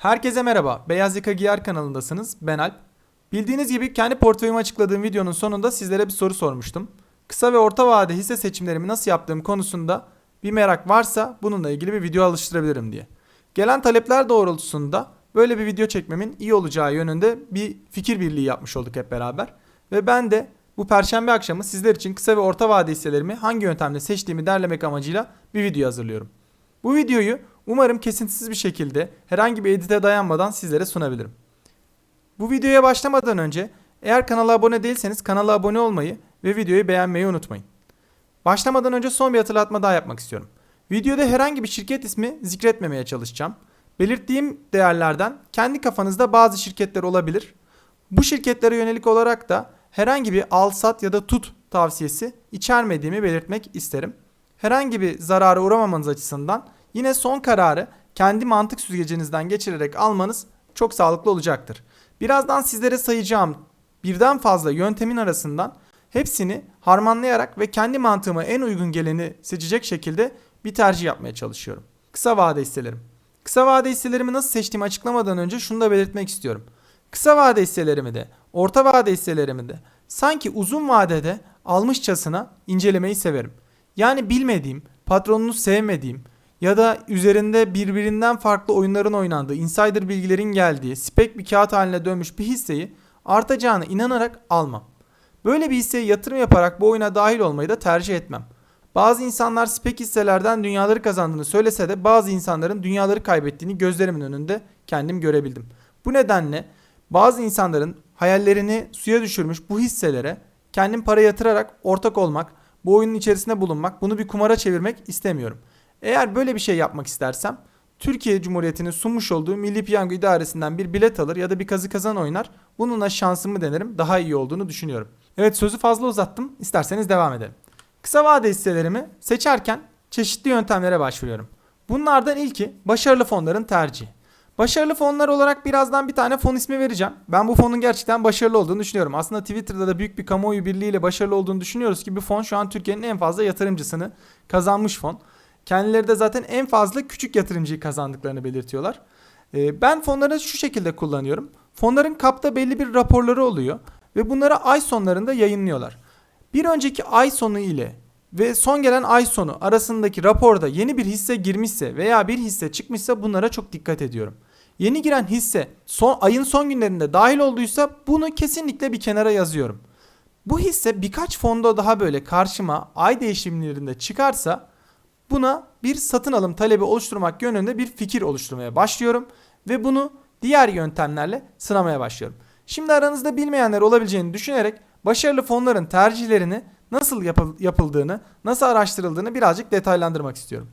Herkese merhaba. Beyaz Yaka Giyer kanalındasınız. Ben Alp. Bildiğiniz gibi kendi portföyümü açıkladığım videonun sonunda sizlere bir soru sormuştum. Kısa ve orta vade hisse seçimlerimi nasıl yaptığım konusunda bir merak varsa bununla ilgili bir video alıştırabilirim diye. Gelen talepler doğrultusunda böyle bir video çekmemin iyi olacağı yönünde bir fikir birliği yapmış olduk hep beraber. Ve ben de bu perşembe akşamı sizler için kısa ve orta vade hisselerimi hangi yöntemle seçtiğimi derlemek amacıyla bir video hazırlıyorum. Bu videoyu umarım kesintisiz bir şekilde herhangi bir edite dayanmadan sizlere sunabilirim. Bu videoya başlamadan önce eğer kanala abone değilseniz kanala abone olmayı ve videoyu beğenmeyi unutmayın. Başlamadan önce son bir hatırlatma daha yapmak istiyorum. Videoda herhangi bir şirket ismi zikretmemeye çalışacağım. Belirttiğim değerlerden kendi kafanızda bazı şirketler olabilir. Bu şirketlere yönelik olarak da herhangi bir al sat ya da tut tavsiyesi içermediğimi belirtmek isterim. Herhangi bir zarara uğramamanız açısından yine son kararı kendi mantık süzgecinizden geçirerek almanız çok sağlıklı olacaktır. Birazdan sizlere sayacağım birden fazla yöntemin arasından hepsini harmanlayarak ve kendi mantığıma en uygun geleni seçecek şekilde bir tercih yapmaya çalışıyorum. Kısa vade hisselerim. Kısa vade hisselerimi nasıl seçtiğimi açıklamadan önce şunu da belirtmek istiyorum. Kısa vade hisselerimi de, orta vade hisselerimi de sanki uzun vadede almışçasına incelemeyi severim. Yani bilmediğim, patronunu sevmediğim ya da üzerinde birbirinden farklı oyunların oynandığı, insider bilgilerin geldiği, spek bir kağıt haline dönmüş bir hisseyi artacağına inanarak almam. Böyle bir hisseye yatırım yaparak bu oyuna dahil olmayı da tercih etmem. Bazı insanlar spek hisselerden dünyaları kazandığını söylese de bazı insanların dünyaları kaybettiğini gözlerimin önünde kendim görebildim. Bu nedenle bazı insanların hayallerini suya düşürmüş bu hisselere kendim para yatırarak ortak olmak, bu oyunun içerisinde bulunmak, bunu bir kumara çevirmek istemiyorum. Eğer böyle bir şey yapmak istersem Türkiye Cumhuriyeti'nin sunmuş olduğu Milli Piyango İdaresi'nden bir bilet alır ya da bir kazı kazan oynar. Bununla şansımı denerim. Daha iyi olduğunu düşünüyorum. Evet sözü fazla uzattım. İsterseniz devam edelim. Kısa vade hisselerimi seçerken çeşitli yöntemlere başvuruyorum. Bunlardan ilki başarılı fonların tercihi. Başarılı fonlar olarak birazdan bir tane fon ismi vereceğim. Ben bu fonun gerçekten başarılı olduğunu düşünüyorum. Aslında Twitter'da da büyük bir kamuoyu birliğiyle başarılı olduğunu düşünüyoruz ki bu fon şu an Türkiye'nin en fazla yatırımcısını kazanmış fon. Kendileri de zaten en fazla küçük yatırımcıyı kazandıklarını belirtiyorlar. Ee, ben fonları şu şekilde kullanıyorum. Fonların kapta belli bir raporları oluyor ve bunları ay sonlarında yayınlıyorlar. Bir önceki ay sonu ile ve son gelen ay sonu arasındaki raporda yeni bir hisse girmişse veya bir hisse çıkmışsa bunlara çok dikkat ediyorum. Yeni giren hisse son ayın son günlerinde dahil olduysa bunu kesinlikle bir kenara yazıyorum. Bu hisse birkaç fonda daha böyle karşıma ay değişimlerinde çıkarsa buna bir satın alım talebi oluşturmak yönünde bir fikir oluşturmaya başlıyorum ve bunu diğer yöntemlerle sınamaya başlıyorum. Şimdi aranızda bilmeyenler olabileceğini düşünerek başarılı fonların tercihlerini nasıl yapıldığını, nasıl araştırıldığını birazcık detaylandırmak istiyorum.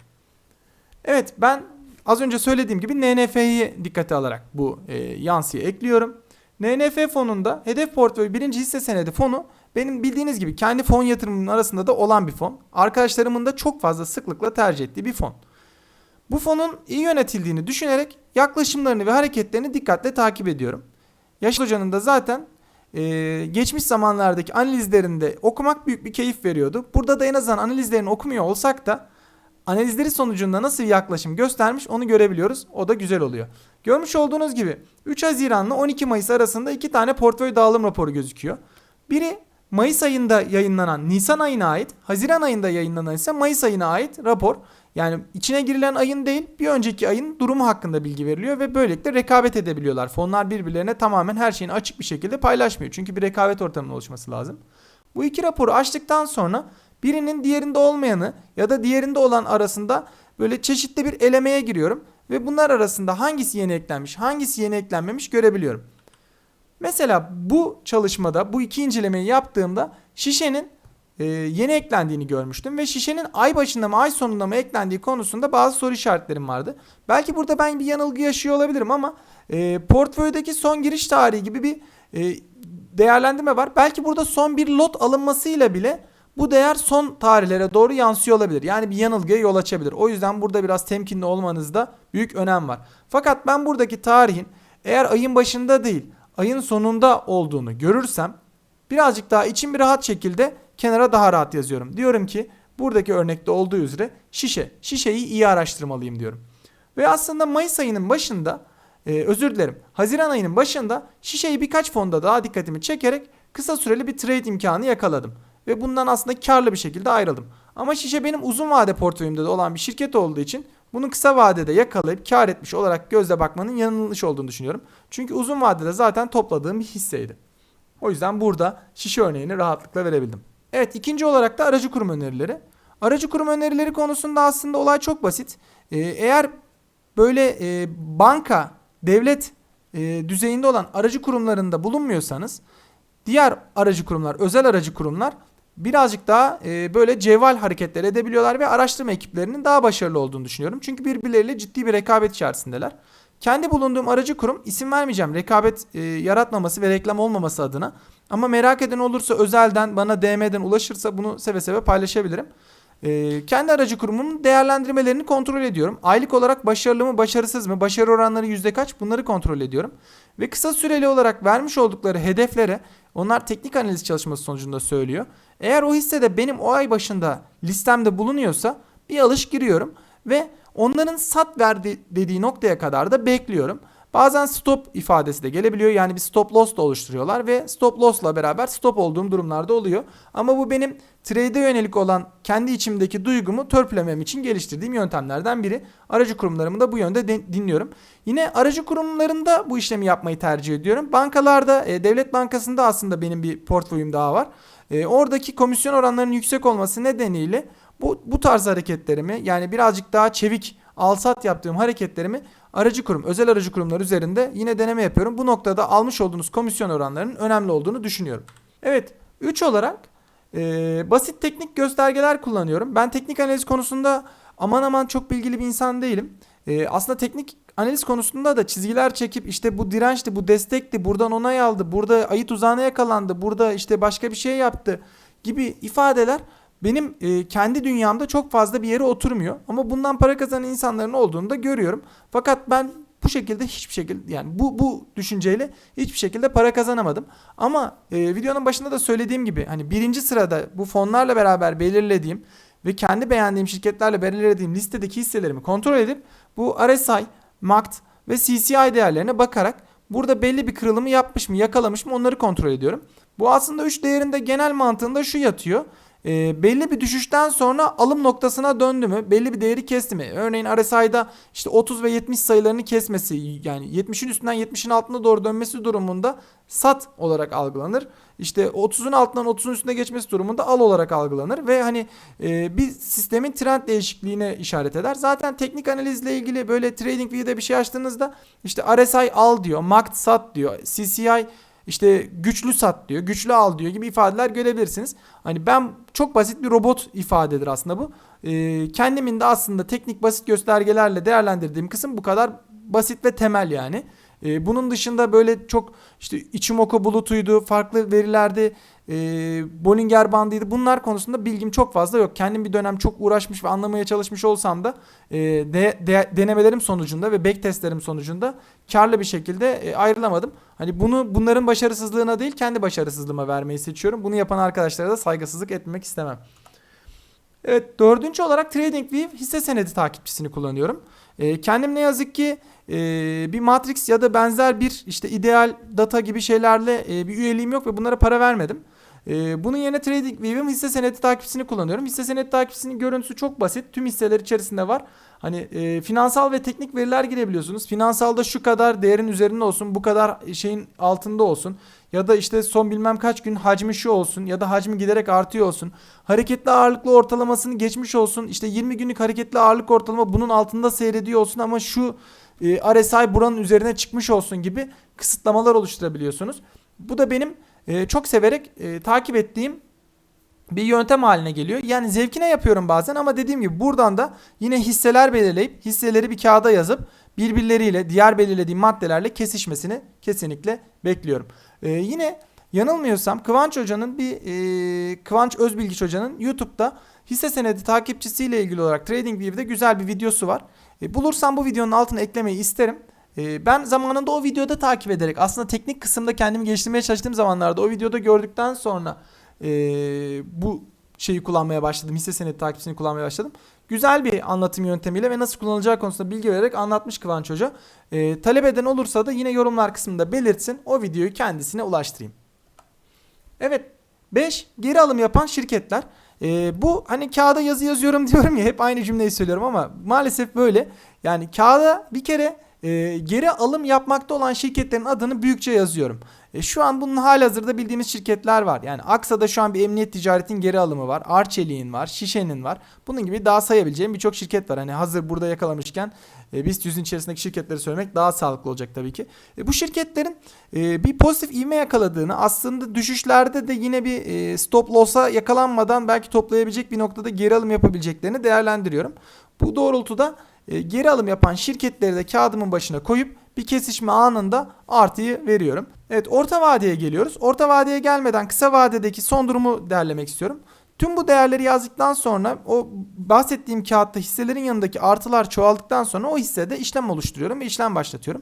Evet ben az önce söylediğim gibi NNF'yi dikkate alarak bu e, yansıyı ekliyorum. NNF fonunda hedef portföy birinci hisse senedi fonu benim bildiğiniz gibi kendi fon yatırımının arasında da olan bir fon. Arkadaşlarımın da çok fazla sıklıkla tercih ettiği bir fon. Bu fonun iyi yönetildiğini düşünerek yaklaşımlarını ve hareketlerini dikkatle takip ediyorum. Yaşar Hoca'nın da zaten e, geçmiş zamanlardaki analizlerinde okumak büyük bir keyif veriyordu. Burada da en azından analizlerini okumuyor olsak da analizleri sonucunda nasıl bir yaklaşım göstermiş onu görebiliyoruz. O da güzel oluyor. Görmüş olduğunuz gibi 3 Haziran'la 12 Mayıs arasında iki tane portföy dağılım raporu gözüküyor. Biri Mayıs ayında yayınlanan Nisan ayına ait, Haziran ayında yayınlanan ise Mayıs ayına ait rapor. Yani içine girilen ayın değil bir önceki ayın durumu hakkında bilgi veriliyor ve böylelikle rekabet edebiliyorlar. Fonlar birbirlerine tamamen her şeyini açık bir şekilde paylaşmıyor. Çünkü bir rekabet ortamının oluşması lazım. Bu iki raporu açtıktan sonra birinin diğerinde olmayanı ya da diğerinde olan arasında böyle çeşitli bir elemeye giriyorum. Ve bunlar arasında hangisi yeni eklenmiş hangisi yeni eklenmemiş görebiliyorum. Mesela bu çalışmada bu iki incelemeyi yaptığımda şişenin e, yeni eklendiğini görmüştüm ve şişenin ay başında mı ay sonunda mı eklendiği konusunda bazı soru işaretlerim vardı. Belki burada ben bir yanılgı yaşıyor olabilirim ama e, portföydeki son giriş tarihi gibi bir e, değerlendirme var. Belki burada son bir lot alınmasıyla bile bu değer son tarihlere doğru yansıyor olabilir. Yani bir yanılgıya yol açabilir. O yüzden burada biraz temkinli olmanızda büyük önem var. Fakat ben buradaki tarihin eğer ayın başında değil ayın sonunda olduğunu görürsem birazcık daha içim bir rahat şekilde kenara daha rahat yazıyorum. Diyorum ki buradaki örnekte olduğu üzere şişe. Şişeyi iyi araştırmalıyım diyorum. Ve aslında Mayıs ayının başında e, özür dilerim. Haziran ayının başında şişeyi birkaç fonda daha dikkatimi çekerek kısa süreli bir trade imkanı yakaladım. Ve bundan aslında karlı bir şekilde ayrıldım. Ama şişe benim uzun vade portföyümde de olan bir şirket olduğu için bunu kısa vadede yakalayıp kar etmiş olarak gözle bakmanın yanlış olduğunu düşünüyorum. Çünkü uzun vadede zaten topladığım bir hisseydi. O yüzden burada şişe örneğini rahatlıkla verebildim. Evet ikinci olarak da aracı kurum önerileri. Aracı kurum önerileri konusunda aslında olay çok basit. Ee, eğer böyle e, banka, devlet e, düzeyinde olan aracı kurumlarında bulunmuyorsanız diğer aracı kurumlar, özel aracı kurumlar birazcık daha e, böyle cevval hareketler edebiliyorlar ve araştırma ekiplerinin daha başarılı olduğunu düşünüyorum. Çünkü birbirleriyle ciddi bir rekabet içerisindeler. Kendi bulunduğum aracı kurum isim vermeyeceğim rekabet e, yaratmaması ve reklam olmaması adına. Ama merak eden olursa özelden bana DM'den ulaşırsa bunu seve seve paylaşabilirim. E, kendi aracı kurumumun değerlendirmelerini kontrol ediyorum. Aylık olarak başarılı mı başarısız mı başarı oranları yüzde kaç bunları kontrol ediyorum. Ve kısa süreli olarak vermiş oldukları hedeflere onlar teknik analiz çalışması sonucunda söylüyor. Eğer o hissede benim o ay başında listemde bulunuyorsa bir alış giriyorum ve onların sat verdi dediği noktaya kadar da bekliyorum. Bazen stop ifadesi de gelebiliyor. Yani bir stop loss da oluşturuyorlar ve stop loss'la beraber stop olduğum durumlarda oluyor. Ama bu benim trade'e yönelik olan kendi içimdeki duygumu törpülemem için geliştirdiğim yöntemlerden biri. Aracı kurumlarımı da bu yönde de- dinliyorum. Yine aracı kurumlarında bu işlemi yapmayı tercih ediyorum. Bankalarda, e, Devlet Bankası'nda aslında benim bir portföyüm daha var. E, oradaki komisyon oranlarının yüksek olması nedeniyle bu, bu tarz hareketlerimi yani birazcık daha çevik alsat yaptığım hareketlerimi aracı kurum, özel aracı kurumlar üzerinde yine deneme yapıyorum. Bu noktada almış olduğunuz komisyon oranlarının önemli olduğunu düşünüyorum. Evet, 3 olarak e, basit teknik göstergeler kullanıyorum. Ben teknik analiz konusunda aman aman çok bilgili bir insan değilim. E, aslında teknik analiz konusunda da çizgiler çekip işte bu dirençti, bu destekti, buradan onay aldı, burada ayı tuzağına yakalandı, burada işte başka bir şey yaptı gibi ifadeler benim e, kendi dünyamda çok fazla bir yere oturmuyor. Ama bundan para kazanan insanların olduğunu da görüyorum. Fakat ben bu şekilde hiçbir şekilde yani bu bu düşünceyle hiçbir şekilde para kazanamadım. Ama e, videonun başında da söylediğim gibi hani birinci sırada bu fonlarla beraber belirlediğim ve kendi beğendiğim şirketlerle belirlediğim listedeki hisselerimi kontrol edip bu RSI, MACD ve CCI değerlerine bakarak burada belli bir kırılımı yapmış mı yakalamış mı onları kontrol ediyorum. Bu aslında 3 değerinde genel mantığında şu yatıyor. E, belli bir düşüşten sonra alım noktasına döndü mü? Belli bir değeri kesti mi? Örneğin RSI'da işte 30 ve 70 sayılarını kesmesi yani 70'in üstünden 70'in altına doğru dönmesi durumunda sat olarak algılanır. İşte 30'un altından 30'un üstüne geçmesi durumunda al olarak algılanır ve hani e, bir sistemin trend değişikliğine işaret eder. Zaten teknik analizle ilgili böyle TradingView'de bir şey açtığınızda işte RSI al diyor, MACD sat diyor, CCI işte güçlü sat diyor, güçlü al diyor gibi ifadeler görebilirsiniz. Hani ben çok basit bir robot ifadedir aslında bu. Ee, kendimin de aslında teknik basit göstergelerle değerlendirdiğim kısım bu kadar basit ve temel yani. Ee, bunun dışında böyle çok işte Ichimoku bulutuydu, farklı verilerde e, Bollinger bandıydı. Bunlar konusunda bilgim çok fazla yok. Kendim bir dönem çok uğraşmış ve anlamaya çalışmış olsam da e, de, de- denemelerim sonucunda ve backtestlerim sonucunda karlı bir şekilde e, ayrılamadım. Hani bunu bunların başarısızlığına değil kendi başarısızlığıma vermeyi seçiyorum. Bunu yapan arkadaşlara da saygısızlık etmek istemem. Evet dördüncü olarak TradingView hisse senedi takipçisini kullanıyorum. E, kendim ne yazık ki e, bir Matrix ya da benzer bir işte ideal data gibi şeylerle e, bir üyeliğim yok ve bunlara para vermedim. E, bunun yerine TradingView'in hisse senedi takipçisini kullanıyorum. Hisse senedi takipçisinin görüntüsü çok basit. Tüm hisseler içerisinde var. Hani e, finansal ve teknik veriler girebiliyorsunuz. Finansalda şu kadar değerin üzerinde olsun, bu kadar şeyin altında olsun. Ya da işte son bilmem kaç gün hacmi şu olsun ya da hacmi giderek artıyor olsun. Hareketli ağırlıklı ortalamasını geçmiş olsun. İşte 20 günlük hareketli ağırlık ortalama bunun altında seyrediyor olsun ama şu e, RSI buranın üzerine çıkmış olsun gibi kısıtlamalar oluşturabiliyorsunuz. Bu da benim e, çok severek e, takip ettiğim bir yöntem haline geliyor. Yani zevkine yapıyorum bazen ama dediğim gibi buradan da yine hisseler belirleyip hisseleri bir kağıda yazıp birbirleriyle diğer belirlediğim maddelerle kesişmesini kesinlikle bekliyorum. Ee, yine yanılmıyorsam Kıvanç Hoca'nın bir e, Kıvanç Özbilgiç Hoca'nın YouTube'da hisse senedi takipçisiyle ilgili olarak TradingView'de güzel bir videosu var. E, bulursam bu videonun altına eklemeyi isterim. E, ben zamanında o videoda takip ederek aslında teknik kısımda kendimi geliştirmeye çalıştığım zamanlarda o videoda gördükten sonra e, bu şeyi kullanmaya başladım. Hisse senedi takipçisini kullanmaya başladım. Güzel bir anlatım yöntemiyle ve nasıl kullanılacağı konusunda bilgi vererek anlatmış Kıvanç Hoca. Ee, talep eden olursa da yine yorumlar kısmında belirtsin. O videoyu kendisine ulaştırayım. Evet 5 geri alım yapan şirketler. Ee, bu hani kağıda yazı yazıyorum diyorum ya hep aynı cümleyi söylüyorum ama maalesef böyle. Yani kağıda bir kere e, geri alım yapmakta olan şirketlerin adını büyükçe yazıyorum. E, şu an bunun halihazırda bildiğimiz şirketler var. Yani Aksa'da şu an bir emniyet ticaretin geri alımı var. Arçelik'in var. Şişe'nin var. Bunun gibi daha sayabileceğim birçok şirket var. Hani hazır burada yakalamışken e, BIST 100'ün içerisindeki şirketleri söylemek daha sağlıklı olacak tabii ki. E, bu şirketlerin e, bir pozitif ivme yakaladığını aslında düşüşlerde de yine bir e, stop loss'a yakalanmadan belki toplayabilecek bir noktada geri alım yapabileceklerini değerlendiriyorum. Bu doğrultuda e, geri alım yapan şirketleri de kağıdımın başına koyup bir kesişme anında artıyı veriyorum. Evet orta vadeye geliyoruz. Orta vadeye gelmeden kısa vadedeki son durumu derlemek istiyorum. Tüm bu değerleri yazdıktan sonra o bahsettiğim kağıtta hisselerin yanındaki artılar çoğaldıktan sonra o hissede işlem oluşturuyorum ve işlem başlatıyorum.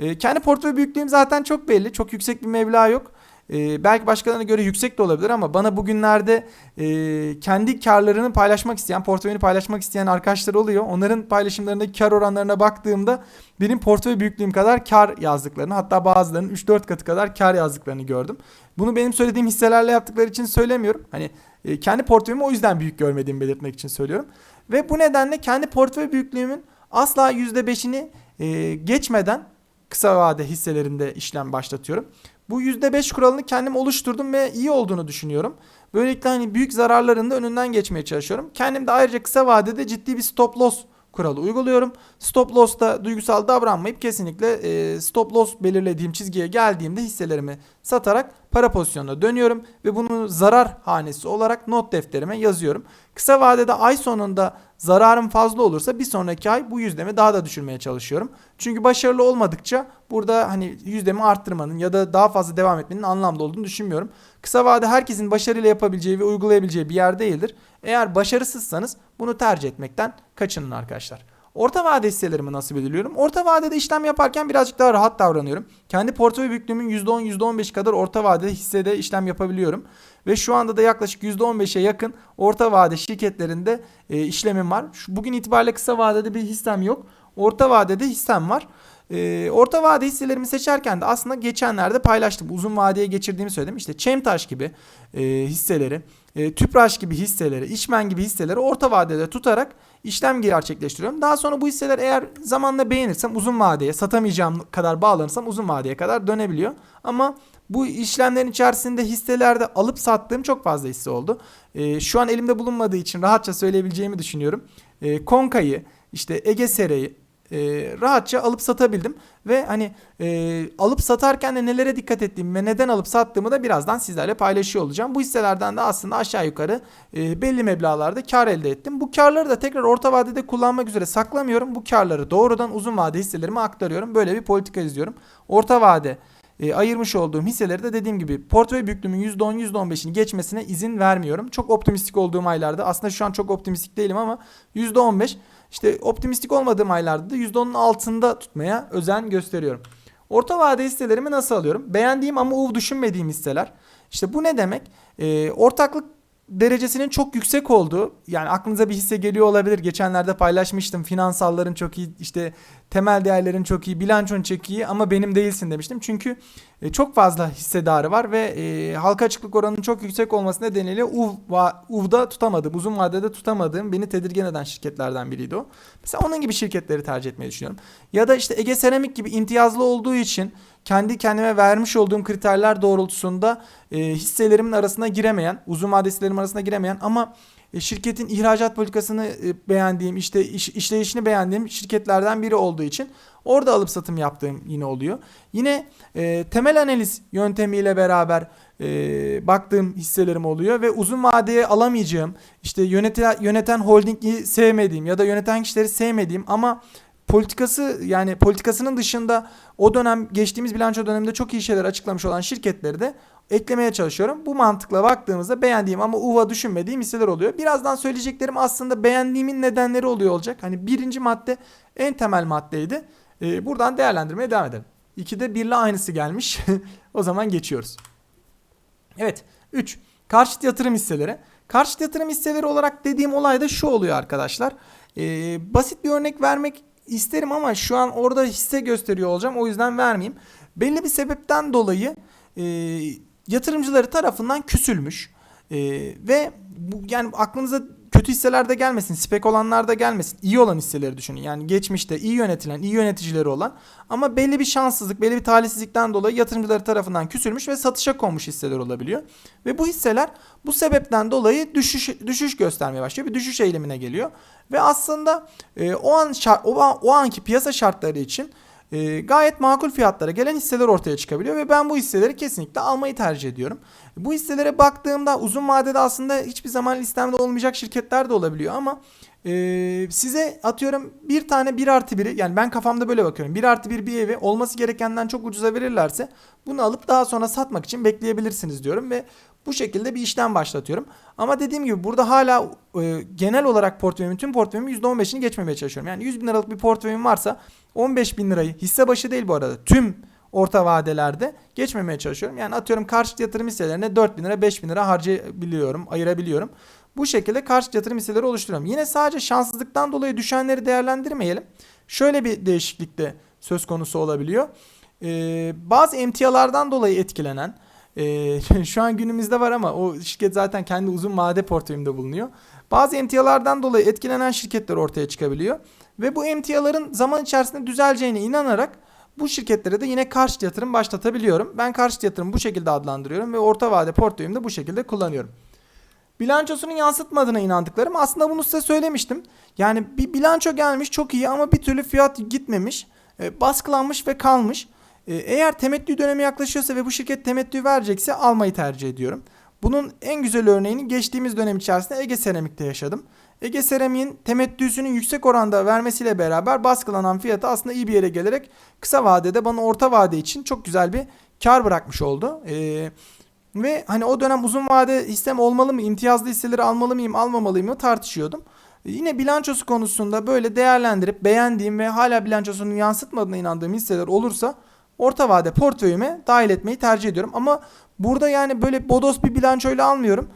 E, kendi portföy büyüklüğüm zaten çok belli. Çok yüksek bir meblağ yok. Ee, belki başkalarına göre yüksek de olabilir ama bana bugünlerde e, kendi karlarını paylaşmak isteyen, portföyünü paylaşmak isteyen arkadaşlar oluyor. Onların paylaşımlarındaki kar oranlarına baktığımda benim portföy büyüklüğüm kadar kar yazdıklarını hatta bazılarının 3-4 katı kadar kar yazdıklarını gördüm. Bunu benim söylediğim hisselerle yaptıkları için söylemiyorum. Hani e, kendi portföyümü o yüzden büyük görmediğimi belirtmek için söylüyorum. Ve bu nedenle kendi portföy büyüklüğümün asla %5'ini e, geçmeden kısa vade hisselerinde işlem başlatıyorum. Bu %5 kuralını kendim oluşturdum ve iyi olduğunu düşünüyorum. Böylelikle hani büyük zararların da önünden geçmeye çalışıyorum. Kendim de ayrıca kısa vadede ciddi bir stop loss kuralı uyguluyorum. Stop loss'ta duygusal davranmayıp kesinlikle e, stop loss belirlediğim çizgiye geldiğimde hisselerimi satarak para pozisyonuna dönüyorum ve bunu zarar hanesi olarak not defterime yazıyorum. Kısa vadede ay sonunda zararım fazla olursa bir sonraki ay bu yüzdemi daha da düşürmeye çalışıyorum. Çünkü başarılı olmadıkça burada hani yüzdemi arttırmanın ya da daha fazla devam etmenin anlamlı olduğunu düşünmüyorum. Kısa vade herkesin başarıyla yapabileceği ve uygulayabileceği bir yer değildir. Eğer başarısızsanız bunu tercih etmekten kaçının arkadaşlar. Orta vade hisselerimi nasıl belirliyorum? Orta vadede işlem yaparken birazcık daha rahat davranıyorum. Kendi portföy büyüklüğümün %10 %15 kadar orta vadede hissede işlem yapabiliyorum. Ve şu anda da yaklaşık %15'e yakın orta vade şirketlerinde e, işlemim var. Şu, bugün itibariyle kısa vadede bir hissem yok. Orta vadede hissem var. E, orta vade hisselerimi seçerken de aslında geçenlerde paylaştım. Uzun vadeye geçirdiğimi söyledim. İşte Çemtaş gibi e, hisseleri, e, Tüpraş gibi hisseleri, İşmen gibi hisseleri orta vadede tutarak işlem gerçekleştiriyorum. Daha sonra bu hisseler eğer zamanla beğenirsem uzun vadeye satamayacağım kadar bağlanırsam uzun vadeye kadar dönebiliyor. Ama bu işlemlerin içerisinde hisselerde alıp sattığım çok fazla hisse oldu. E, şu an elimde bulunmadığı için rahatça söyleyebileceğimi düşünüyorum. E, Konka'yı, işte Ege Sere'yi, e, rahatça alıp satabildim ve hani e, alıp satarken de nelere dikkat ettiğimi ve neden alıp sattığımı da birazdan sizlerle paylaşıyor olacağım. Bu hisselerden de aslında aşağı yukarı e, belli meblağlarda kar elde ettim. Bu karları da tekrar orta vadede kullanmak üzere saklamıyorum. Bu karları doğrudan uzun vade hisselerime aktarıyorum. Böyle bir politika izliyorum. Orta vade e, ayırmış olduğum hisseleri de dediğim gibi portföy büyüklüğümün %10 %15'ini geçmesine izin vermiyorum. Çok optimistik olduğum aylarda aslında şu an çok optimistik değilim ama %15 işte optimistik olmadığım aylarda da %10'un altında tutmaya özen gösteriyorum. Orta vade hisselerimi nasıl alıyorum? Beğendiğim ama uv düşünmediğim hisseler. İşte bu ne demek? E, ortaklık derecesinin çok yüksek olduğu yani aklınıza bir hisse geliyor olabilir. Geçenlerde paylaşmıştım. Finansalların çok iyi işte temel değerlerin çok iyi, bilançon çok iyi ama benim değilsin demiştim. Çünkü e, çok fazla hissedarı var ve e, halka açıklık oranının çok yüksek olması nedeniyle UV, UV'da tutamadım. Uzun vadede tutamadığım beni tedirgin eden şirketlerden biriydi o. Mesela onun gibi şirketleri tercih etmeyi düşünüyorum. Ya da işte Ege Seramik gibi imtiyazlı olduğu için kendi kendime vermiş olduğum kriterler doğrultusunda e, hisselerimin arasına giremeyen, uzun vadesilerim arasına giremeyen ama şirketin ihracat politikasını e, beğendiğim, işte iş, işleyişini beğendiğim şirketlerden biri olduğu için orada alıp satım yaptığım yine oluyor. Yine e, temel analiz yöntemiyle beraber e, baktığım hisselerim oluyor ve uzun vadeye alamayacağım, işte yöneten, yöneten holdingi sevmediğim ya da yöneten kişileri sevmediğim ama politikası yani politikasının dışında o dönem geçtiğimiz bilanço döneminde çok iyi şeyler açıklamış olan şirketleri de eklemeye çalışıyorum. Bu mantıkla baktığımızda beğendiğim ama uva düşünmediğim hisseler oluyor. Birazdan söyleyeceklerim aslında beğendiğimin nedenleri oluyor olacak. Hani birinci madde en temel maddeydi. Ee, buradan değerlendirmeye devam edelim. İkide birle aynısı gelmiş. o zaman geçiyoruz. Evet. 3. Karşıt yatırım hisseleri. Karşıt yatırım hisseleri olarak dediğim olay da şu oluyor arkadaşlar. Ee, basit bir örnek vermek isterim ama şu an orada hisse gösteriyor olacağım. O yüzden vermeyeyim. Belli bir sebepten dolayı e, yatırımcıları tarafından küsülmüş. E, ve bu yani aklınıza kötü hisseler de gelmesin, spek olanlar da gelmesin. İyi olan hisseleri düşünün. Yani geçmişte iyi yönetilen, iyi yöneticileri olan ama belli bir şanssızlık, belli bir talihsizlikten dolayı yatırımcıları tarafından küsülmüş ve satışa konmuş hisseler olabiliyor. Ve bu hisseler bu sebepten dolayı düşüş düşüş göstermeye başlıyor. Bir düşüş eğilimine geliyor. Ve aslında e, o an şart, o, o anki piyasa şartları için e, gayet makul fiyatlara gelen hisseler ortaya çıkabiliyor ve ben bu hisseleri kesinlikle almayı tercih ediyorum. Bu hisselere baktığımda uzun vadede aslında hiçbir zaman listemde olmayacak şirketler de olabiliyor ama e, size atıyorum bir tane 1 artı 1'i yani ben kafamda böyle bakıyorum 1 artı 1 bir evi olması gerekenden çok ucuza verirlerse bunu alıp daha sonra satmak için bekleyebilirsiniz diyorum ve bu şekilde bir işlem başlatıyorum. Ama dediğim gibi burada hala e, genel olarak portföyümün tüm portföyümün %15'ini geçmemeye çalışıyorum. Yani 100 bin liralık bir portföyüm varsa 15 bin lirayı hisse başı değil bu arada tüm orta vadelerde geçmemeye çalışıyorum. Yani atıyorum karşıt yatırım hisselerine 4 bin lira 5 bin lira harcayabiliyorum ayırabiliyorum. Bu şekilde karşıt yatırım hisseleri oluşturuyorum. Yine sadece şanssızlıktan dolayı düşenleri değerlendirmeyelim. Şöyle bir değişiklik de söz konusu olabiliyor. Ee, bazı emtialardan dolayı etkilenen ee, şu an günümüzde var ama o şirket zaten kendi uzun vade portföyümde bulunuyor. Bazı emtialardan dolayı etkilenen şirketler ortaya çıkabiliyor. Ve bu emtiaların zaman içerisinde düzeleceğine inanarak bu şirketlere de yine karşıt yatırım başlatabiliyorum. Ben karşıt yatırım bu şekilde adlandırıyorum ve orta vade portföyümde bu şekilde kullanıyorum. Bilançosunun yansıtmadığına inandıklarım aslında bunu size söylemiştim. Yani bir bilanço gelmiş çok iyi ama bir türlü fiyat gitmemiş. E, baskılanmış ve kalmış. E, eğer temettü dönemi yaklaşıyorsa ve bu şirket temettü verecekse almayı tercih ediyorum. Bunun en güzel örneğini geçtiğimiz dönem içerisinde Ege Seramik'te yaşadım. Ege Seramik'in temettüsünün yüksek oranda vermesiyle beraber baskılanan fiyatı aslında iyi bir yere gelerek kısa vadede bana orta vade için çok güzel bir kar bırakmış oldu. Eee ve hani o dönem uzun vade hissem olmalı mı, imtiyazlı hisseleri almalı mıyım, almamalı mı tartışıyordum. E, Yine bilançosu konusunda böyle değerlendirip beğendiğim ve hala bilançosunun yansıtmadığına inandığım hisseler olursa orta vade portföyüme dahil etmeyi tercih ediyorum. Ama burada yani böyle bodos bir bilançoyla almıyorum.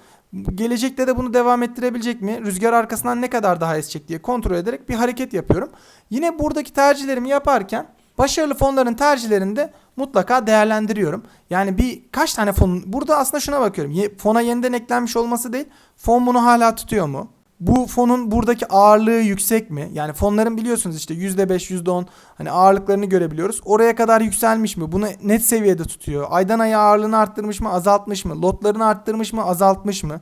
Gelecekte de bunu devam ettirebilecek mi? Rüzgar arkasından ne kadar daha esecek diye kontrol ederek bir hareket yapıyorum. Yine buradaki tercihlerimi yaparken başarılı fonların tercihlerini de mutlaka değerlendiriyorum. Yani bir kaç tane fon burada aslında şuna bakıyorum. Fona yeniden eklenmiş olması değil. Fon bunu hala tutuyor mu? Bu fonun buradaki ağırlığı yüksek mi? Yani fonların biliyorsunuz işte %5, %10 hani ağırlıklarını görebiliyoruz. Oraya kadar yükselmiş mi? Bunu net seviyede tutuyor. Aydan aya ağırlığını arttırmış mı, azaltmış mı? Lotlarını arttırmış mı, azaltmış mı?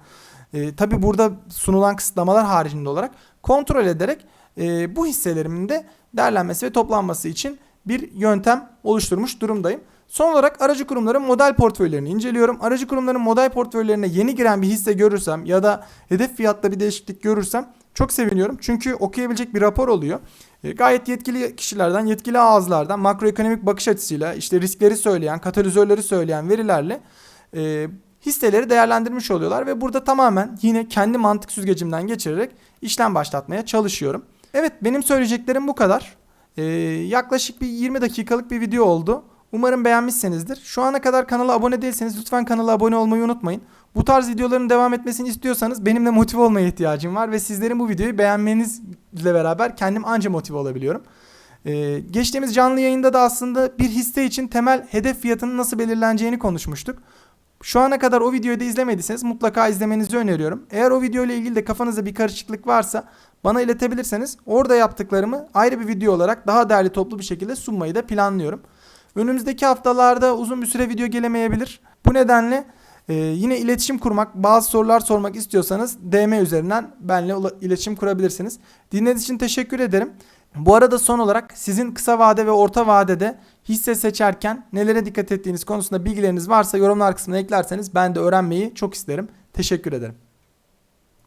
Ee, tabii burada sunulan kısıtlamalar haricinde olarak kontrol ederek e, bu hisselerimin de değerlenmesi ve toplanması için bir yöntem oluşturmuş durumdayım. Son olarak aracı kurumların model portföylerini inceliyorum. Aracı kurumların model portföylerine yeni giren bir hisse görürsem ya da hedef fiyatta bir değişiklik görürsem çok seviniyorum. Çünkü okuyabilecek bir rapor oluyor. E, gayet yetkili kişilerden, yetkili ağızlardan makroekonomik bakış açısıyla işte riskleri söyleyen, katalizörleri söyleyen verilerle e, hisseleri değerlendirmiş oluyorlar ve burada tamamen yine kendi mantık süzgecimden geçirerek işlem başlatmaya çalışıyorum. Evet benim söyleyeceklerim bu kadar. Ee, yaklaşık bir 20 dakikalık bir video oldu. Umarım beğenmişsinizdir. Şu ana kadar kanala abone değilseniz lütfen kanala abone olmayı unutmayın. Bu tarz videoların devam etmesini istiyorsanız benimle motive olmaya ihtiyacım var ve sizlerin bu videoyu beğenmenizle beraber kendim anca motive olabiliyorum. Ee, geçtiğimiz canlı yayında da aslında bir hisse için temel hedef fiyatının nasıl belirleneceğini konuşmuştuk. Şu ana kadar o videoyu da izlemediyseniz mutlaka izlemenizi öneriyorum. Eğer o video ile ilgili de kafanızda bir karışıklık varsa bana iletebilirseniz orada yaptıklarımı ayrı bir video olarak daha değerli toplu bir şekilde sunmayı da planlıyorum. Önümüzdeki haftalarda uzun bir süre video gelemeyebilir. Bu nedenle e, yine iletişim kurmak, bazı sorular sormak istiyorsanız DM üzerinden benimle ula- iletişim kurabilirsiniz. Dinlediğiniz için teşekkür ederim. Bu arada son olarak sizin kısa vade ve orta vadede hisse seçerken nelere dikkat ettiğiniz konusunda bilgileriniz varsa yorumlar kısmına eklerseniz ben de öğrenmeyi çok isterim. Teşekkür ederim.